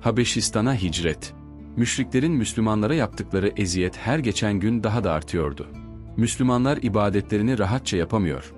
Habeşistan'a hicret. Müşriklerin Müslümanlara yaptıkları eziyet her geçen gün daha da artıyordu. Müslümanlar ibadetlerini rahatça yapamıyor.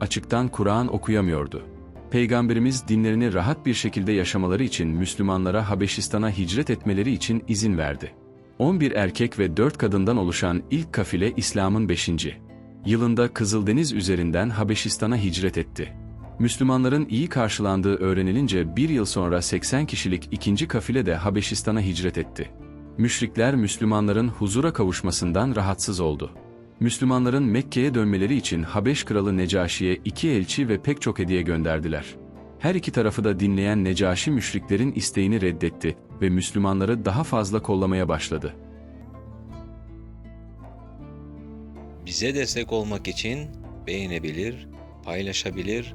Açıktan Kur'an okuyamıyordu. Peygamberimiz dinlerini rahat bir şekilde yaşamaları için Müslümanlara Habeşistan'a hicret etmeleri için izin verdi. 11 erkek ve 4 kadından oluşan ilk kafile İslam'ın 5. yılında Kızıldeniz üzerinden Habeşistan'a hicret etti. Müslümanların iyi karşılandığı öğrenilince bir yıl sonra 80 kişilik ikinci kafile de Habeşistan'a hicret etti. Müşrikler Müslümanların huzura kavuşmasından rahatsız oldu. Müslümanların Mekke'ye dönmeleri için Habeş kralı Necaşi'ye iki elçi ve pek çok hediye gönderdiler. Her iki tarafı da dinleyen Necaşi müşriklerin isteğini reddetti ve Müslümanları daha fazla kollamaya başladı. Bize destek olmak için beğenebilir, paylaşabilir,